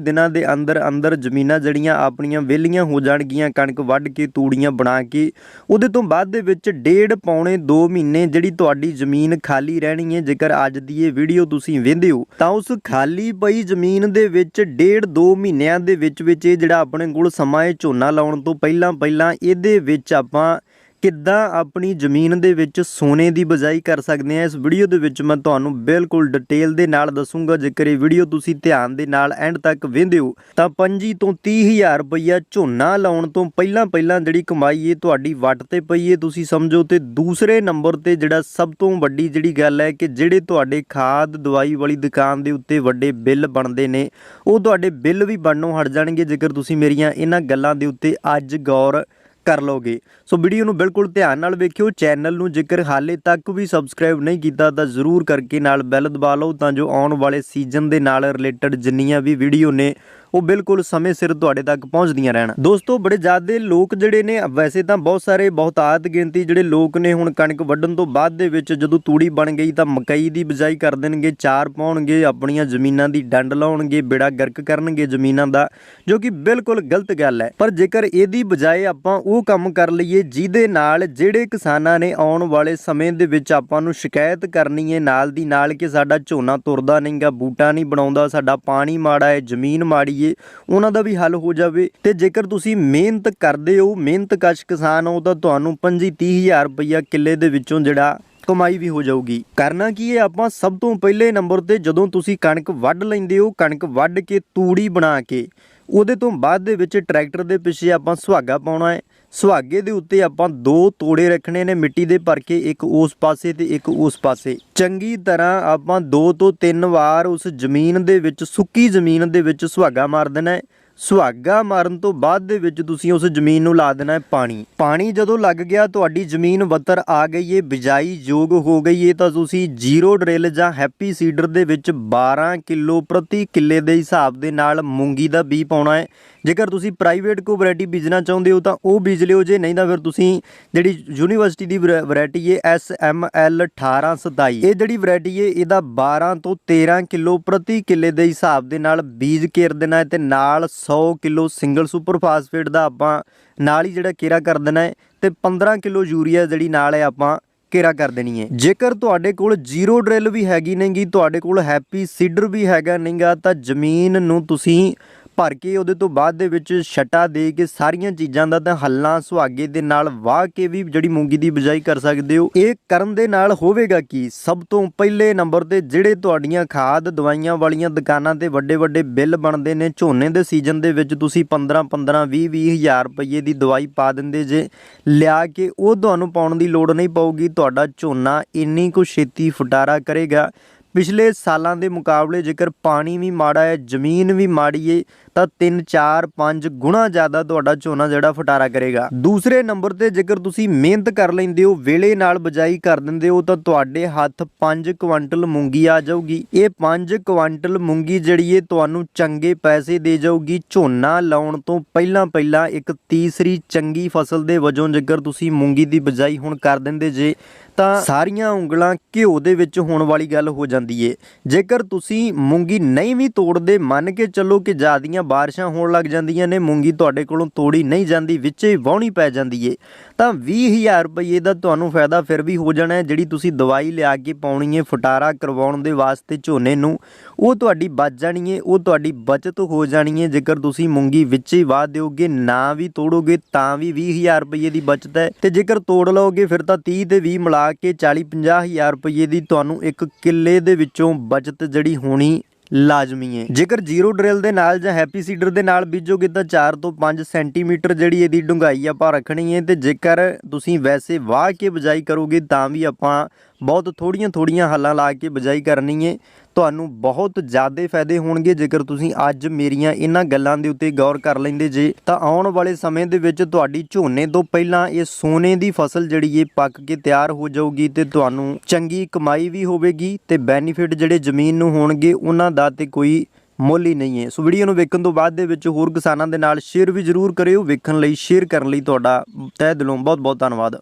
ਦਿਨਾਂ ਦੇ ਅੰਦਰ ਅੰਦਰ ਜ਼ਮੀਨਾਂ ਜਿਹੜੀਆਂ ਆਪਣੀਆਂ ਵਿਹਲੀਆਂ ਹੋ ਜਾਣਗੀਆਂ, ਕਣਕ ਵੱਢ ਕੇ, ਤੂੜੀਆਂ ਬਣਾ ਕੇ, ਉਹਦੇ ਤੋਂ ਬਾਅਦ ਦੇ ਵਿੱਚ ਡੇਢ ਪੌਣੇ 2 ਮਹੀਨੇ ਜਿਹੜੀ ਤੁਹਾਡੀ ਜ਼ਮੀਨ ਖਾਲੀ ਰਹਿਣੀ ਹੈ, ਜੇਕਰ ਅੱਜ ਦੀ ਇਹ ਵੀਡੀਓ ਤੁਸੀਂ ਵੇਖਦੇ ਹੋ, ਤਾਂ ਉਸ ਖਾਲੀ ਪਈ ਜ਼ਮੀਨ ਦੇ ਵਿੱਚ ਡੇਢ 2 ਮਹੀਨਿਆਂ ਦੇ ਵਿੱਚ ਵਿੱਚ ਇਹ ਜਿਹੜਾ ਆਪਣੇ ਕੋਲ ਸਮਾਂ ਹੈ, ਝੋਨਾ ਲਾਉਣ ਤੋਂ ਪਹਿਲਾਂ ਪਹਿਲਾਂ ਇਹਦੇ ਵਿੱਚ ਆਪਾਂ ਕਿੱਦਾਂ ਆਪਣੀ ਜ਼ਮੀਨ ਦੇ ਵਿੱਚ ਸੋਨੇ ਦੀ ਬਜਾਈ ਕਰ ਸਕਦੇ ਆ? ਇਸ ਵੀਡੀਓ ਦੇ ਵਿੱਚ ਮੈਂ ਤੁਹਾਨੂੰ ਬਿਲਕੁਲ ਡਿਟੇਲ ਦੇ ਨਾਲ ਦੱਸੂਗਾ। ਜੇਕਰ ਇਹ ਵੀਡੀਓ ਤੁਸੀਂ ਧਿਆਨ ਦੇ ਨਾਲ ਐਂਡ ਤੱਕ ਵੇਖਦੇ ਹੋ, ਤਾਂ 25 ਤੋਂ 30000 ਰੁਪਈਆ ਝੋਨਾ ਲਾਉਣ ਤੋਂ ਪਹਿਲਾਂ ਪਹਿਲਾਂ ਜਿਹੜੀ ਕਮਾਈ ਇਹ ਤੁਹਾਡੀ ਵੱਟ ਤੇ ਪਈ ਹੈ ਤੁਸੀਂ ਸਮਝੋ ਤੇ ਦੂਸਰੇ ਨੰਬਰ ਤੇ ਜਿਹੜਾ ਸਭ ਤੋਂ ਵੱਡੀ ਜਿਹੜੀ ਗੱਲ ਹੈ ਕਿ ਜਿਹੜੇ ਤੁਹਾਡੇ ਖਾਦ ਦਵਾਈ ਵਾਲੀ ਦੁਕਾਨ ਦੇ ਉੱਤੇ ਵੱਡੇ ਬਿੱਲ ਬਣਦੇ ਨੇ, ਉਹ ਤੁਹਾਡੇ ਬਿੱਲ ਵੀ ਬਣਨੋਂ ਹਟ ਜਾਣਗੇ। ਜੇਕਰ ਤੁਸੀਂ ਮੇਰੀਆਂ ਇਹਨਾਂ ਗੱਲਾਂ ਦੇ ਉੱਤੇ ਅੱਜ ਗੌਰ ਕਰ ਲਓਗੇ। ਸੋ ਵੀਡੀਓ ਨੂੰ ਬਿਲਕੁਲ ਧਿਆਨ ਨਾਲ ਵੇਖਿਓ। ਚੈਨਲ ਨੂੰ ਜੇਕਰ ਹਾਲੇ ਤੱਕ ਵੀ ਸਬਸਕ੍ਰਾਈਬ ਨਹੀਂ ਕੀਤਾ, ਤਾਂ ਜ਼ਰੂਰ ਕਰਕੇ ਨਾਲ ਬੈਲ ਦਬਾ ਲਓ ਤਾਂ ਜੋ ਆਉਣ ਵਾਲੇ ਸੀਜ਼ਨ ਦੇ ਨਾਲ ਰਿਲੇਟਡ ਜਿੰਨੀਆਂ ਵੀ ਵੀਡੀਓ ਨੇ, ਉਹ ਬਿਲਕੁਲ ਸਮੇਂ ਸਿਰ ਤੁਹਾਡੇ ਤੱਕ ਪਹੁੰਚਦੀਆਂ ਰਹਿਣ। ਦੋਸਤੋ, ਬੜੇ ਜ਼ਿਆਦੇ ਲੋਕ ਜਿਹੜੇ ਨੇ, ਵੈਸੇ ਤਾਂ ਬਹੁਤ ਸਾਰੇ ਬਹੁਤਾਤ ਗਿਣਤੀ ਜਿਹੜੇ ਲੋਕ ਨੇ, ਹੁਣ ਕਣਕ ਵੱਢਣ ਤੋਂ ਬਾਅਦ ਦੇ ਵਿੱਚ ਜਦੋਂ ਤੂੜੀ ਬਣ ਗਈ ਤਾਂ ਮਕਈ ਦੀ ਬਿਜਾਈ ਕਰ ਦੇਣਗੇ, ਚਾਰ ਪਾਉਣਗੇ, ਆਪਣੀਆਂ ਜ਼ਮੀਨਾਂ ਦੀ ਡੰਡ ਲਾਉਣਗੇ, ਬੇੜਾ ਗਰਕ ਕਰਨਗੇ ਜ਼ਮੀਨਾਂ ਦਾ, ਜੋ ਕਿ ਬਿਲਕੁਲ ਗਲਤ ਗੱਲ ਹੈ। ਪਰ ਜੇਕਰ ਇਹਦੀ ਬਜਾਏ ਆਪਾਂ ਉਹ ਕੰਮ ਕਰ ਲਈਏ ਜਿਹਦੇ ਨਾਲ ਜਿਹੜੇ ਕਿਸਾਨਾਂ ਨੇ ਆਉਣ ਵਾਲੇ ਸਮੇਂ ਦੇ ਵਿੱਚ ਆਪਾਂ ਨੂੰ ਸ਼ਿਕਾਇਤ ਕਰਨੀ ਹੈ ਨਾਲ ਦੀ ਨਾਲ ਕਿ ਸਾਡਾ ਝੋਨਾ ਤੁਰਦਾ ਨਹੀਂਗਾ, ਬੂਟਾ ਨਹੀਂ ਬਣਾਉਂਦਾ, ਸਾਡਾ ਪਾਣੀ ਮਾੜਾ ਹੈ, ਜ਼ਮੀਨ ਮਾੜੀ ਹੈ ਉਹਨਾਂ ਦਾ ਵੀ ਹੱਲ ਹੋ ਜਾਵੇ। ਤੇ ਜੇਕਰ ਤੁਸੀਂ ਮਿਹਨਤ ਕਰਦੇ ਹੋ, ਮਿਹਨਤ ਕਸ਼ ਕਿਸਾਨ ਹੋ, ਤਾਂ ਤੁਹਾਨੂੰ 25 30000 ਰੁਪਈਆ ਕਿੱਲੇ ਦੇ ਵਿੱਚੋਂ ਜਿਹੜਾ ਕਮਾਈ ਵੀ ਹੋ ਜਾਊਗੀ। ਕਰਨਾ ਕੀ ਹੈ, ਆਪਾਂ ਸਭ ਤੋਂ ਪਹਿਲੇ ਨੰਬਰ ਤੇ ਜਦੋਂ ਤੁਸੀਂ ਕਣਕ ਵੱਢ ਲੈਂਦੇ ਹੋ, ਕਣਕ ਵੱਢ ਕੇ ਤੂੜੀ ਬਣਾ ਕੇ, ਉਹਦੇ ਤੋਂ ਬਾਅਦ ਦੇ ਵਿੱਚ ਟਰੈਕਟਰ ਦੇ ਪਿੱਛੇ ਆਪਾਂ ਸੁਹਾਗਾ ਪਾਉਣਾ ਹੈ। ਸੁਹਾਗੇ ਦੇ ਉੱਤੇ ਆਪਾਂ ਦੋ ਤੋੜੇ ਰੱਖਣੇ ਨੇ, ਮਿੱਟੀ ਦੇ ਭਰ ਕੇ ਇੱਕ ਉਸ ਪਾਸੇ ਤੇ ਇੱਕ ਉਸ ਪਾਸੇ। ਚੰਗੀ ਤਰ੍ਹਾਂ ਆਪਾਂ ਦੋ ਤੋਂ ਤਿੰਨ ਵਾਰ ਉਸ ਜ਼ਮੀਨ ਦੇ ਵਿੱਚ, ਸੁੱਕੀ ਜ਼ਮੀਨ ਦੇ ਵਿੱਚ ਸੁਹਾਗਾ ਮਾਰ ਦੇਣਾ ਹੈ। ਸੁਹਾਗਾ ਮਾਰਨ ਤੋਂ ਬਾਅਦ ਦੇ ਵਿੱਚ ਤੁਸੀਂ ਉਸ ਜ਼ਮੀਨ ਨੂੰ ਲਾ ਦੇਣਾ ਹੈ ਪਾਣੀ। ਪਾਣੀ ਜਦੋਂ ਲੱਗ ਗਿਆ, ਤੁਹਾਡੀ ਜ਼ਮੀਨ ਵਤਰ ਆ ਗਈ ਏ, ਬਿਜਾਈ ਯੋਗ ਹੋ ਗਈ ਏ, ਤਾਂ ਤੁਸੀਂ ਜ਼ੀਰੋ ਡਰਿਲ ਜਾਂ ਹੈਪੀ ਸੀਡਰ ਦੇ ਵਿੱਚ 12 ਕਿਲੋ ਪ੍ਰਤੀ ਕਿੱਲੇ ਦੇ ਹਿਸਾਬ ਦੇ ਨਾਲ ਮੂੰਗੀ ਦਾ ਬੀਜ ਪਾਉਣਾ ਹੈ। ਜੇਕਰ ਤੁਸੀਂ ਪ੍ਰਾਈਵੇਟ ਕੋ ਵੈਰਾਈਟੀ ਬੀਜਣਾ ਚਾਹੁੰਦੇ ਹੋ ਤਾਂ ਉਹ ਬੀਜ ਲਿਓ ਜੇ, ਨਹੀਂ ਤਾਂ ਫਿਰ ਤੁਸੀਂ ਜਿਹੜੀ ਯੂਨੀਵਰਸਿਟੀ ਦੀ ਵੈਰਾਈਟੀ ਏ, ਐਸ ਐਮ ਐਲ 1827 ਇਹ ਜਿਹੜੀ ਵੈਰਾਈਟੀ ਏ, ਇਹਦਾ 12 ਤੋਂ 13 ਕਿਲੋ ਪ੍ਰਤੀ ਕਿੱਲੇ ਦੇ ਹਿਸਾਬ ਦੇ ਨਾਲ ਬੀਜ ਘੇਰ ਦੇਣਾ ਹੈ ਤੇ ਨਾਲ 100 ਕਿਲੋ ਸਿੰਗਲ ਸੁਪਰ ਫਾਸਫੇਟ ਦਾ ਆਪਾਂ ਨਾਲ ਹੀ ਜਿਹੜਾ ਕੇਰਾ ਕਰ ਦੇਣਾ ਹੈ ਤੇ 15 ਕਿਲੋ ਯੂਰੀਆ ਜਿਹੜੀ ਨਾਲ ਹੈ ਆਪਾਂ ਕੇਰਾ ਕਰ ਦੇਣੀ ਹੈ। ਜੇਕਰ ਤੁਹਾਡੇ ਕੋਲ ਜ਼ੀਰੋ ਡਰਿਲ ਵੀ ਹੈਗੀ ਨਹੀਂਗੀ, ਤੁਹਾਡੇ ਕੋਲ ਹੈਪੀ ਸੀਡਰ ਵੀ ਹੈਗਾ ਨਹੀਂਗਾ, ਤਾਂ ਜ਼ਮੀਨ ਨੂੰ ਤੁਸੀਂ ਭਰ ਕੇ ਉਹਦੇ ਤੋਂ ਬਾਅਦ ਦੇ ਵਿੱਚ ਛਟਾ ਦੇ ਕੇ ਸਾਰੀਆਂ ਚੀਜ਼ਾਂ ਦਾ ਤਾਂ ਹੱਲਾਂ ਸੁਹਾਗੇ ਦੇ ਨਾਲ ਵਾਹ ਕੇ ਵੀ ਜਿਹੜੀ ਮੂੰਗੀ ਦੀ ਬਿਜਾਈ ਕਰ ਸਕਦੇ ਹੋ। ਇਹ ਕਰਨ ਦੇ ਨਾਲ ਹੋਵੇਗਾ ਕੀ? ਸਭ ਤੋਂ ਪਹਿਲੇ ਨੰਬਰ ਤੇ ਜਿਹੜੇ ਤੁਹਾਡੀਆਂ ਖਾਦ, ਦਵਾਈਆਂ ਵਾਲੀਆਂ ਦੁਕਾਨਾਂ ਤੇ ਵੱਡੇ ਵੱਡੇ ਬਿੱਲ ਬਣਦੇ ਨੇ, ਝੋਨੇ ਦੇ ਸੀਜ਼ਨ ਦੇ ਵਿੱਚ ਤੁਸੀਂ 15 15 20 20 ਹਜ਼ਾਰ ਰੁਪਏ ਦੀ ਦਵਾਈ ਪਾ ਦਿੰਦੇ ਜੇ, ਲਿਆ ਕੇ ਉਹ ਤੁਹਾਨੂੰ ਪਾਉਣ ਦੀ ਲੋੜ ਨਹੀਂ ਪਊਗੀ। ਤੁਹਾਡਾ ਝੋਨਾ ਇੰਨੀ ਕੁ ਛੇਤੀ ਫਟਾਰਾ ਕਰੇਗਾ। ਪਿਛਲੇ ਸਾਲਾਂ ਦੇ ਮੁਕਾਬਲੇ ਜੇਕਰ ਪਾਣੀ ਵੀ ਮਾੜਾ ਹੈ, ਜ਼ਮੀਨ ਵੀ ਮਾੜੀ ਹੈ ਤਾਂ 3 4 5 ਗੁਣਾ ਜ਼ਿਆਦਾ ਤੁਹਾਡਾ ਝੋਨਾ ਜਿਹੜਾ ਫਟਾਰਾ ਕਰੇਗਾ। ਦੂਸਰੇ ਨੰਬਰ ਤੇ ਜੇਕਰ ਤੁਸੀਂ ਮਿਹਨਤ ਕਰ ਲੈਂਦੇ ਹੋ ਵੇਲੇ ਨਾਲ ਬਜਾਈ ਕਰ ਦਿੰਦੇ ਹੋ, ਤਾਂ ਤੁਹਾਡੇ ਹੱਥ 5 ਕੁਇੰਟਲ ਮੂੰਗੀ ਆ ਜਾਊਗੀ। ਇਹ 5 ਕੁਇੰਟਲ ਮੂੰਗੀ ਜਿਹੜੀ ਹੈ ਤੁਹਾਨੂੰ ਚੰਗੇ ਪੈਸੇ ਦੇ ਜਾਊਗੀ। ਝੋਨਾ ਲਾਉਣ ਤੋਂ ਪਹਿਲਾਂ ਪਹਿਲਾਂ ਇੱਕ ਤੀਸਰੀ ਚੰਗੀ ਫਸਲ ਦੇ ਵਜੋਂ ਜੇਕਰ ਤੁਸੀਂ ਮੂੰਗੀ ਦੀ ਬਜਾਈ ਹੁਣ ਕਰ ਦਿੰਦੇ ਜੇ ਤਾਂ ਸਾਰੀਆਂ ਉਂਗਲਾਂ ਘਿਓ ਦੇ ਵਿੱਚ ਹੋਣ ਵਾਲੀ ਗੱਲ ਹੋ ਜਾਂਦੀ ਏ। ਜੇਕਰ ਤੁਸੀਂ ਮੂੰਗੀ ਨਹੀਂ ਵੀ ਤੋੜਦੇ, ਮੰਨ ਕੇ ਚੱਲੋ ਕਿ ਜਿਆਦੀਆਂ ਬਾਰਿਸ਼ਾਂ ਹੋਣ ਲੱਗ ਜਾਂਦੀਆਂ ਨੇ, ਮੂੰਗੀ ਤੁਹਾਡੇ ਕੋਲੋਂ ਤੋੜੀ ਨਹੀਂ ਜਾਂਦੀ, ਵਿੱਚੇ ਹੀ ਵਾਹਣੀ ਪੈ ਜਾਂਦੀ ਏ। ਤਾਂ 20000 ਰੁਪਏ ਦਾ ਤੁਹਾਨੂੰ ਫਾਇਦਾ ਫਿਰ ਵੀ ਹੋ ਜਾਣਾ ਜਿਹੜੀ ਤੁਸੀਂ ਦਵਾਈ ਲਿਆ ਕੇ ਪਾਉਣੀ ਏ, ਫਟਾਰਾ ਕਰਵਾਉਣ ਦੇ ਵਾਸਤੇ ਝੋਨੇ ਨੂੰ। ਉਹ ਤੁਹਾਡੀ ਬਚ ਜਾਣੀ ਏ, ਉਹ ਤੁਹਾਡੀ ਬਚਤ ਹੋ ਜਾਣੀ ਏ। ਜੇਕਰ ਤੁਸੀਂ ਮੂੰਗੀ ਵਿੱਚ ਹੀ ਵਾਹ ਦਿਓਗੇ, ਨਾ ਵੀ ਤੋੜੋਗੇ, ਤਾਂ ਵੀ 20000 ਰੁਪਏ ਦੀ ਬਚਤ ਹੈ। ਤੇ ਜੇਕਰ ਤੋੜ ਲਓਗੇ, ਫਿਰ ਤਾਂ 30 ਤੇ 20 ਮਿਲਾ ਕੇ 40 50000 ਰੁਪਏ ਦੀ ਤੁਹਾਨੂੰ ਇੱਕ ਕਿੱਲੇ ਦੇ ਵਿੱਚੋਂ ਬਚਤ ਜਿਹੜੀ ਹੋਣੀ ਲਾਜ਼ਮੀ ਹੈ। ਜੇਕਰ ਜ਼ੀਰੋ ਡਰਿਲ ਦੇ ਨਾਲ ਜਾਂ ਹੈਪੀ ਸੀਡਰ ਦੇ ਨਾਲ ਬੀਜੋਗੇ ਤਾਂ 4 ਤੋਂ 5 ਸੈਂਟੀਮੀਟਰ ਜਿਹੜੀ ਇਹਦੀ ਡੂੰਘਾਈ ਆਪਾਂ ਰੱਖਣੀ ਹੈ ਤੇ ਜੇਕਰ ਤੁਸੀਂ ਵੈਸੇ ਵਾਹ ਕੇ ਬਜਾਈ ਕਰੋਗੇ ਤਾਂ ਵੀ ਆਪਾਂ ਬਹੁਤ ਥੋੜੀਆਂ ਥੋੜੀਆਂ ਹੱਲਾਂ ਲਾ ਕੇ ਬਜਾਈ ਕਰਨੀ ਹੈ ਤੁਹਾਨੂੰ ਬਹੁਤ ਜ਼ਿਆਦਾ ਫਾਇਦੇ ਹੋਣਗੇ। ਜੇਕਰ ਤੁਸੀਂ ਅੱਜ ਮੇਰੀਆਂ ਇਹਨਾਂ ਗੱਲਾਂ ਦੇ ਉੱਤੇ ਗੌਰ ਕਰ ਲੈਂਦੇ ਜੇ, ਤਾਂ ਆਉਣ ਵਾਲੇ ਸਮੇਂ ਦੇ ਵਿੱਚ ਤੁਹਾਡੀ ਝੋਨੇ ਤੋਂ ਪਹਿਲਾਂ ਇਹ ਸੋਨੇ ਦੀ ਫਸਲ ਜਿਹੜੀ ਇਹ ਪੱਕ ਕੇ ਤਿਆਰ ਹੋ ਜਾਊਗੀ ਤੇ ਤੁਹਾਨੂੰ ਚੰਗੀ ਕਮਾਈ ਵੀ ਹੋਵੇਗੀ ਤੇ ਬੈਨੀਫਿਟ ਜਿਹੜੇ ਜ਼ਮੀਨ ਨੂੰ ਹੋਣਗੇ, ਉਹਨਾਂ ਦਾ ਤੇ ਕੋਈ ਮੁੱਲ ਹੀ ਨਹੀਂ ਹੈ ਸੋ ਵੀਡੀਓ ਨੂੰ ਵੇਖਣ ਤੋਂ ਬਾਅਦ ਦੇ ਵਿੱਚ ਹੋਰ ਕਿਸਾਨਾਂ ਦੇ ਨਾਲ ਸ਼ੇਅਰ ਵੀ ਜ਼ਰੂਰ ਕਰਿਓ। ਵੇਖਣ ਲਈ ਸ਼ੇਅਰ ਕਰਨ ਲਈ ਤੁਹਾਡਾ ਤਹਿ ਦਿਲੋਂ ਬਹੁਤ ਬਹੁਤ ਧੰਨਵਾਦ।